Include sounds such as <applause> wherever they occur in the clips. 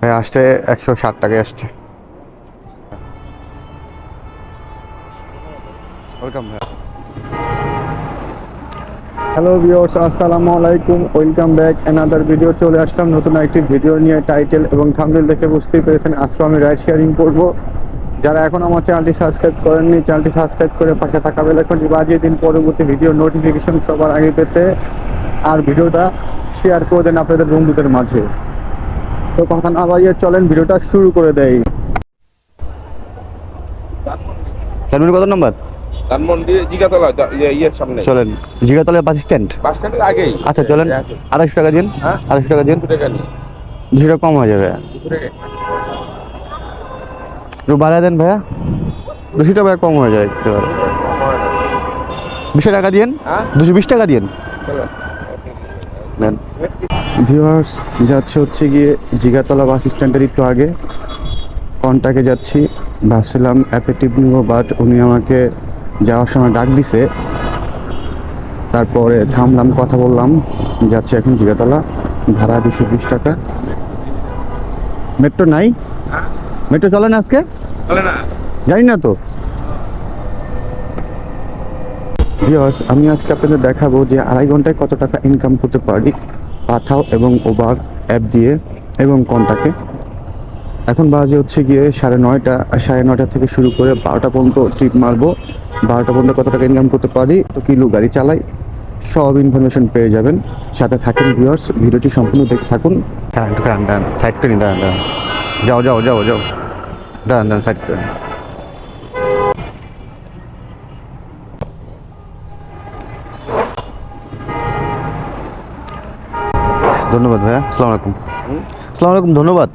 ভাই, আসতে একশো ষাট টাকায় আসছে। ওয়েলকাম হ্যালো ভিউয়ার্স আসসালামু আলাইকুম। ওয়েলকাম ব্যাক অ্যানাদার ভিডিও চলে আসলাম। নতুন একটি ভিডিও নিয়ে টাইটেল এবং থাম্বনেল দেখে বুঝতেই পেরেছেন, আজকে আমি রাইড শেয়ারিং করব। যারা এখন আমার চ্যানেলটি সাবস্ক্রাইব করেননি চ্যানেলটি সাবস্ক্রাইব করে পাশে থাকা বেলাইকনটি বাজিয়ে দিন। পরবর্তী ভিডিও নোটিফিকেশন সবার আগে পেতে আর ভিডিওটা শেয়ার করে দেন আপনাদের বন্ধুদের মাঝে। তো কথা না বাড়িয়ে চলেন ভিডিওটা শুরু করে দেয় টার্মিনাল কত নম্বর? ধানমন্ডি জিগাতলা ইয়ে- ইয়ের সামনে। চলেন জিগাতলা বাস স্ট্যান্ড। বাস স্ট্যান্ডের আগেই। আচ্ছা চলেন আড়াইশো টাকা দিন হ্যাঁ? আড়াইশো টাকা দিন। দুশো টাকা কম হয়ে যাবে। একটু বাড়ায় দেন ভাইয়া। দুশো টাকা কম হয়ে যায় একটু বিশ টাকা দিন হ্যাঁ? দুশো বিশ টাকা দিন নেন। ভিউয়ার্স যাচ্ছে হচ্ছে গিয়ে জিগাতলা বাস স্ট্যান্ডের একটু আগে। কন্টাকে যাচ্ছি। ভাবছিলাম অ্যাপেটিভ নিব বাট উনি আমাকে যাওয়ার সময় ডাক দিছে। তারপরে থামলাম কথা বললাম। যাচ্ছে এখন জিগাতলা ভাড়া দুশো বিশ টাকা। মেট্রো নাই? মেট্রো চলে না আজকে? জানি না তো। ভিউয়ার্স আমি আজকে আপনাদের দেখাবো যে আড়াই ঘন্টায় কত টাকা ইনকাম করতে পারি। পাঠাও এবং ওবার অ্যাপ দিয়ে এবং কন্টাকে। এখন বাজে হচ্ছে গিয়ে সাড়ে নয়টা সাড়ে নয়টা থেকে শুরু করে বারোটা পর্যন্ত ট্রিপ মারবো। বারোটা পর্যন্ত কত টাকা ইনকাম করতে পারি, তো কিলো গাড়ি চালাই, সব ইনফরমেশন পেয়ে যাবেন। সাথে থাকেন ভিউয়ার্স ভিডিওটি সম্পূর্ণ দেখতে থাকুন। দাঁড়ান দাঁড়ান সাইড করে দাঁড়ান দাঁড়ান। যাও যাও যাও যাও। দাঁড়ান দাঁড়ান সাইড করে ধন্যবাদ ভাইয়া, আসসালামু আলাইকুম। আসসালামু আলাইকুম, ধন্যবাদ।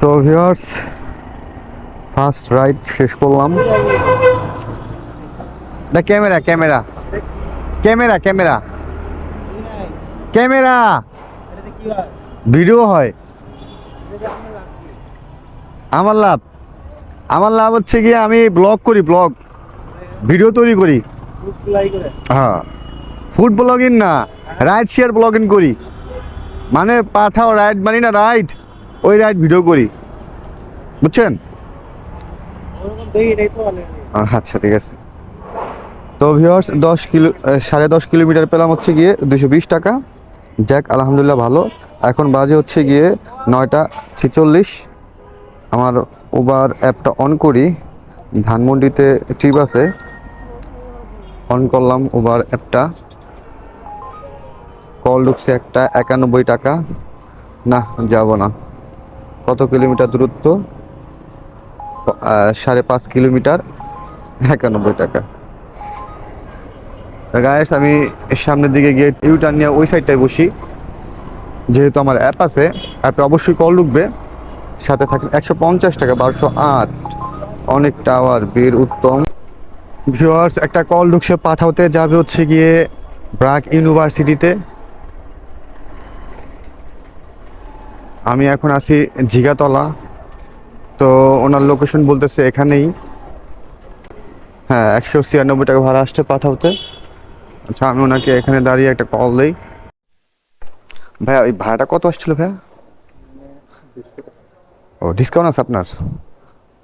তো ভিউয়ার্স ফার্স্ট রাইড শেষ করলাম। না camera camera. Camera camera. Camera. Video হয়। আমার লাভ। আমার লাভ হচ্ছে গিয়ে আমি ব্লগ করি ব্লগ ভিডিও তৈরি করি। হ্যাঁ। ফুড ব্লগিং না রাইড শেয়ার ব্লগিং করি। মানে পাঠাও রাইড মানি না রাইড ওই রাইড ভিডিও করি। বুঝছেন? আচ্ছা ঠিক আছে। তো ভিউয়ার্স দশ কিলো সাড়ে দশ কিলোমিটার পেলাম হচ্ছে গিয়ে দুশো বিশ টাকা। যাক আলহামদুলিল্লাহ ভালো। এখন বাজে হচ্ছে গিয়ে নয়টা ছেচল্লিশ। আমার উবার অ্যাপটা অন করি। ধানমন্ডিতে ট্রিপ আছে। অন করলাম উবার অ্যাপটা কল ঢুকছে একটা, একানব্বই টাকা। না, যাব না। কত কিলোমিটার দূরত্ব? সাড়ে পাঁচ কিলোমিটার, একানব্বই টাকা। গায়েস আমি সামনের দিকে গিয়ে ইউটার্ন নিয়ে ওই সাইডটায় বসি। যেহেতু আমার অ্যাপ আছে অ্যাপে অবশ্যই কল ঢুকবে। সাথে থাকে একশো পঞ্চাশ টাকা, বারোশো আট। অনেক টাওয়ার বীর, উত্তম। ভিউয়ার্স, একটা কল ঢুকছে, পাঠাতে যাবে হচ্ছে গিয়ে ব্রাক ইউনিভার্সিটিতে। আমি এখন আছি ঝিগাতলা তো ওনার লোকেশন বলতেছে এখানেই। হ্যাঁ একশো ছিয়ানব্বই টাকা ভাড়া আসছে পাঠাতে। আচ্ছা আমি ওনাকে এখানে দাঁড়িয়ে একটা কল দিই। ভাইয়া ওই ভাড়াটা কত আসছিল ভাইয়া? ও ডিসকাউন্ট আছে আপনার?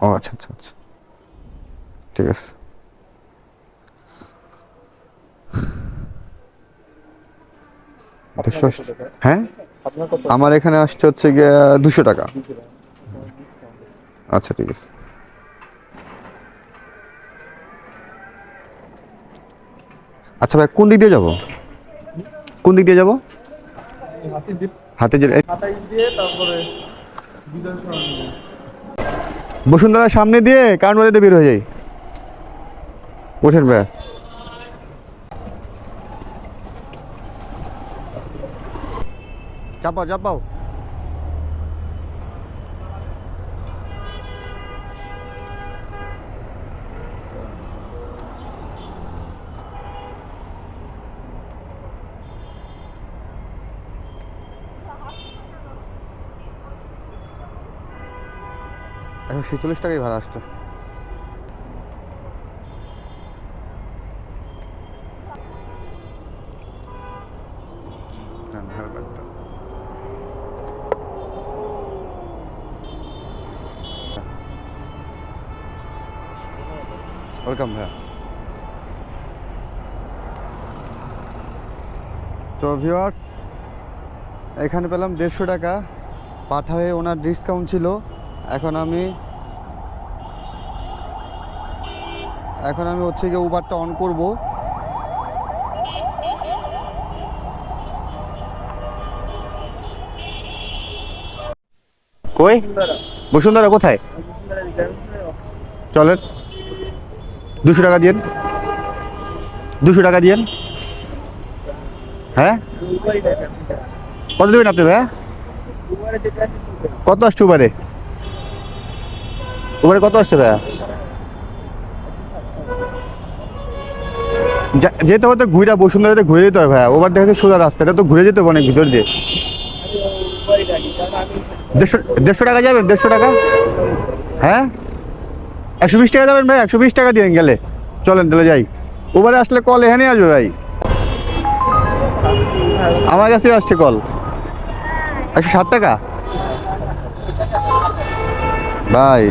ও আচ্ছা আচ্ছা আচ্ছা। ঠিক আছে। হ্যাঁ? আমার এখানে আসছে হচ্ছে গিয়ে দুশো টাকা। আচ্ছা ঠিক আছে। আচ্ছা ভাই কোন দিক দিয়ে যাব? কোন দিক দিয়ে যাব? হাতে বসুন্ধরা সামনে দিয়ে কারণ বের হয়ে যাই। ওঠেন ভাই। চাপাও চাপাও এখন ছেচল্লিশ টাকাই ভাড়া আসছে। ওয়েলকাম ভাইয়া। তো ভিউয়ার্স এখানে পেলাম দেড়শো টাকা। পাঠায়ে ওনার ডিসকাউন্ট ছিল। এখন আমি এখন আমি হচ্ছে গিয়ে উবারটা অন করব। কই? বসুন্ধরা কোথায়? চলেন। দুশো টাকা দিয়েন। দুশো টাকা দিয়েন। হ্যাঁ? কত দেবেন আপনি ভাইয়া? কত আসছে উবারে উবারে কত আসছে ভাইয়া? যেতে হতে ঘুরে বসুন্ধরাতে ঘুরে যেতে হবে ভাইয়া ওবার দেখা যাচ্ছে সোজা রাস্তা, এটা তো ঘুরে যেতে হবে অনেক ভিতর দিয়ে। দেড়শো দেড়শো টাকা যাবেন, দেড়শো টাকা? হ্যাঁ? একশো বিশ টাকা যাবেন ভাই, একশো বিশ টাকা দিয়ে গেলে। চলেন তাহলে যাই। ওবারে আসলে কল এখানে আসবে ভাই। আমার কাছে আসছে কল একশো ষাট টাকা? ভাই।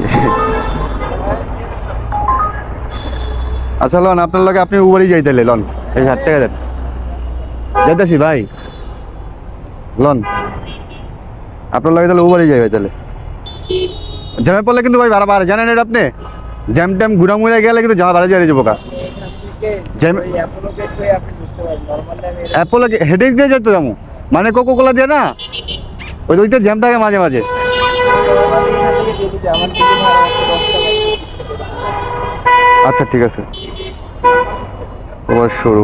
আচ্ছা লন, আপনার লগে আপনি উবারই যাই তাহলে, লন। এই ষাট টাকা দেন। যাইতেছি ভাই। লন। আপনার লগে তাহলে উবারই যাই ভাই তাহলে। জ্যামে পড়লে কিন্তু ভাই বাড়ে জানেন এটা আপনি? জ্যাম ট্যাম ঘুরা মুড়ে গেলে কিন্তু জামা ভাড়া যায় যাব কা জ্যাম হেডেক দিয়ে যেত যেমন মানে কোকো কোলা দিয়ে না? ওই ওইটা জ্যাম থাকে মাঝে মাঝে। আচ্ছা ঠিক আছে। শুরু।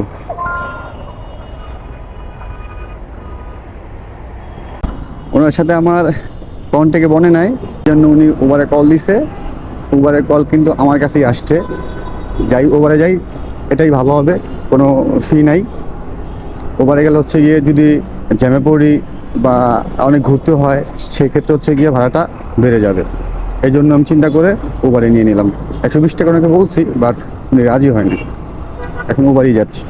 ওনার সাথে আমার কন্ট্যাক্টে বনে নাই জন্য উনি ওভারে কল দিছে। ওভারে কল কিন্তু আমার কাছেই আসছে। যাই ওভারে যাই, এটাই ভালো হবে, কোনো ফি নাই। ওভারে গেলে হচ্ছে গিয়ে যদি জ্যামে পড়ি বা অনেক ঘুরতে হয় সেই ক্ষেত্রে হচ্ছে গিয়ে ভাড়াটা বেড়ে যাবে। এই জন্য আমি চিন্তা করে ওভারে নিয়ে নিলাম। একশো বিশ টাকা বলছি বাট উনি রাজি হয়নি। এখন ওভারেই যাচ্ছি।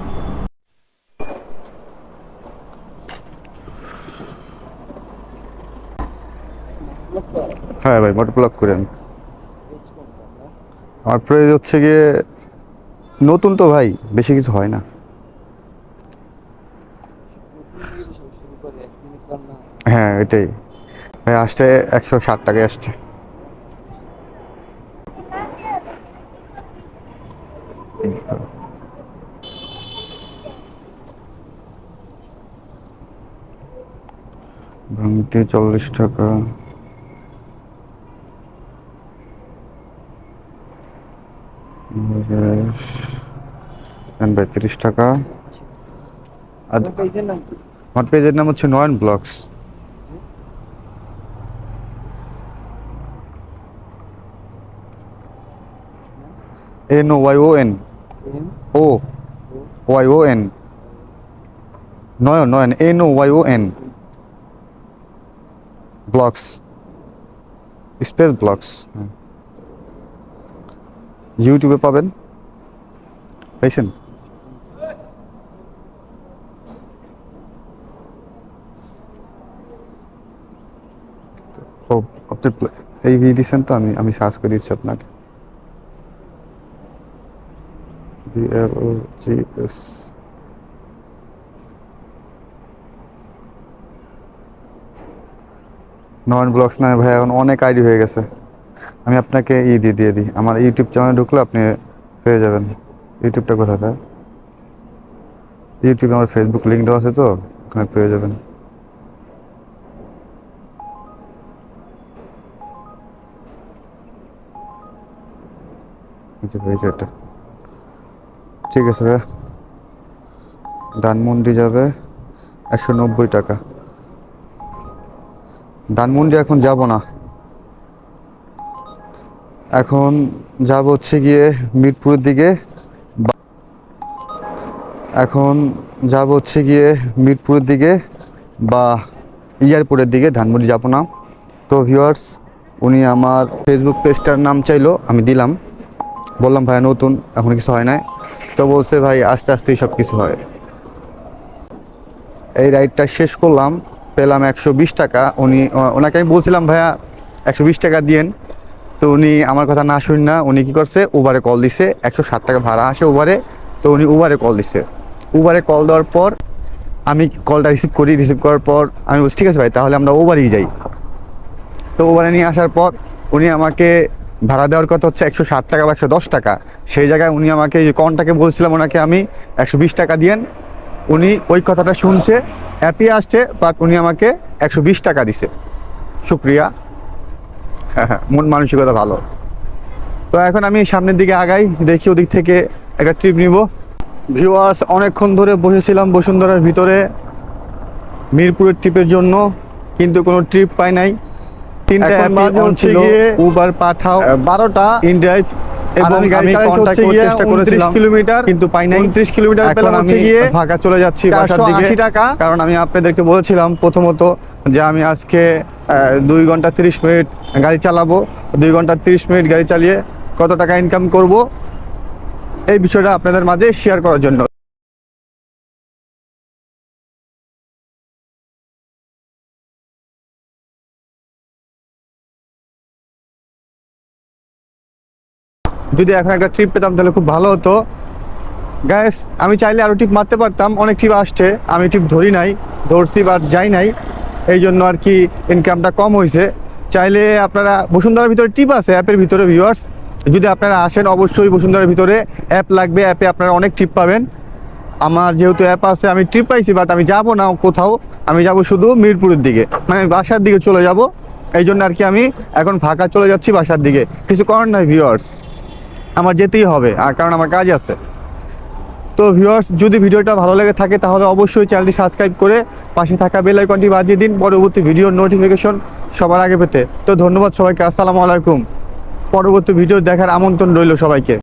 হ্যাঁ ভাই, মোটর ব্লক করেন আমার প্রাইস হচ্ছে গিয়ে, নতুন তো ভাই, বেশি কিছু হয় না। হ্যাঁ এটাই। ভাই আসতে একশো ষাট টাকায় আসছে। চল্লিশ টাকা। ভাই টাকা। আর আমার পেজের নাম হচ্ছে Nayan blogs. N O Y O N. O Y O N. Nayan Nayan N O Y O N. Blogs. Space blogs. ইউটিউবে পাবেন। পাইছেন ও আপনি এই ভি দিচ্ছেন তো আমি আমি সার্চ করে দিচ্ছি আপনাকে। এস নয়ন ব্লগস নামে ভাই, এখন অনেক আইডি হয়ে গেছে। আমি আপনাকে ই দিয়ে দিয়ে দিই। আমার ইউটিউব চ্যানেলে ঢুকলে আপনি পেয়ে যাবেন। ইউটিউবটা কোথায় ইউটিউবে আমার ফেসবুক লিঙ্ক দেওয়া আছে তো, ওখানে পেয়ে যাবেন। আচ্ছা ভাই এটা। ঠিক আছে ধানমন্ডি যাবে একশো নব্বই টাকা। ধানমন্ডি এখন যাব না। এখন যাব হচ্ছে গিয়ে মিরপুরের দিকে। এখন যাব হচ্ছে গিয়ে মিরপুরের দিকে বা এয়ারপোর্টের দিকে, ধানমন্ডি যাব না। তো ভিউয়ার্স উনি আমার ফেসবুক পেজটার নাম চাইলো, আমি দিলাম। বললাম ভাই নতুন, এখন কিছু হয় নাই। তো বলছে, ভাই, আস্তে আস্তেই সব কিছু হয়। এই রাইডটা শেষ করলাম, পেলাম একশো বিশ টাকা। উনি ওনাকে আমি বলছিলাম, ভাইয়া, একশো বিশ টাকা দিয়েন। তো উনি আমার কথা না শুন না উনি কী করছে উবারে কল দিছে, একশো ষাট টাকা ভাড়া আসে উবারে তো উনি উবারে কল দিছে। উবারে কল দেওয়ার পর, আমি কলটা রিসিভ করি রিসিভ করার পর আমি বলছি, ঠিক আছে ভাই, তাহলে আমরা উবারেই যাই। তো ওখানে নিয়ে আসার পর, উনি আমাকে ভাড়া দেওয়ার কথা হচ্ছে একশো ষাট টাকা বা একশো দশ টাকা। সেই জায়গায় উনি আমাকে যে কনটাকে বলছিলাম ওনাকে আমি, একশো বিশ টাকা দিয়েন। উনি ওই কথাটা শুনছে অ্যাপে আসছে বাট উনি আমাকে একশো বিশ টাকা দিছে। শুক্রিয়া। <laughs> মন মানসিকতা ভালো। তো এখন আমি সামনের দিকে আগাই, দেখি ওদিক থেকে একটা ট্রিপ নিব। ভিউয়ার্স অনেকক্ষণ ধরে বসেছিলাম বসুন্ধরার ভিতরে, মিরপুরের ট্রিপের জন্য, কিন্তু কোনো ট্রিপ পাই নাই। তিনটা ছিল গিয়ে উবার পাঠাও। বারোটা। ইনড্রাইভ এবং আমি কন্টাক্ট করার চেষ্টা 29 করেছিলাম কিলোমিটার, কিন্তু পাই নাই। 29 কিলোমিটার পেলাম হচ্ছে গিয়ে ঢাকা চলে যাচ্ছি বাসার 480 দিকে। টাকা। কারণ আমি আপনাদেরকে বলেছিলাম প্রথমত যে আমি আজকে দুই ঘণ্টা তিরিশ মিনিট গাড়ি চালাবো। দুই ঘণ্টা তিরিশ মিনিট গাড়ি চালিয়ে কত টাকা ইনকাম করব এই বিষয়টা আপনাদের মাঝে শেয়ার করার জন্য। যদি এখন একটা ট্রিপ পেতাম তাহলে খুব ভালো হতো। গ্যাস আমি চাইলে আরও টিপ মারতে পারতাম। অনেক টিপ আসছে। আমি টিপ ধরি নাই, ধরছি বা যাই নাই। এই জন্য আর কি ইনকামটা কম হয়েছে চাইলে আপনারা বসুন্ধরার ভিতরে টিপ আছে অ্যাপের ভিতরে ভিউয়ার্স যদি আপনারা আসেন, অবশ্যই বসুন্ধরার ভিতরে অ্যাপ লাগবে। অ্যাপে আপনারা অনেক টিপ পাবেন। আমার যেহেতু অ্যাপ আছে, আমি ট্রিপ পাইছি বাট আমি যাব না কোথাও। আমি যাব শুধু মিরপুরের দিকে। মানে বাসার দিকে চলে যাব। এই জন্য আর কি আমি এখন ফাঁকা চলে যাচ্ছি বাসার দিকে। কিছু করার নাই ভিউয়ার্স আমার যেতেই হবে, আর কারণ আমার কাজ আছে। তো ভিউয়ার্স যদি ভিডিওটা ভালো লেগে থাকে, তাহলে অবশ্যই চ্যানেলটি সাবস্ক্রাইব করে পাশে থাকা বেল আইকনটি বাজিয়ে দিন। পরবর্তী ভিডিওর নোটিফিকেশন সবার আগে পেতে। তো ধন্যবাদ সবাইকে, আসসালামু আলাইকুম। পরবর্তী ভিডিও দেখার আমন্ত্রণ রইল সবাইকে।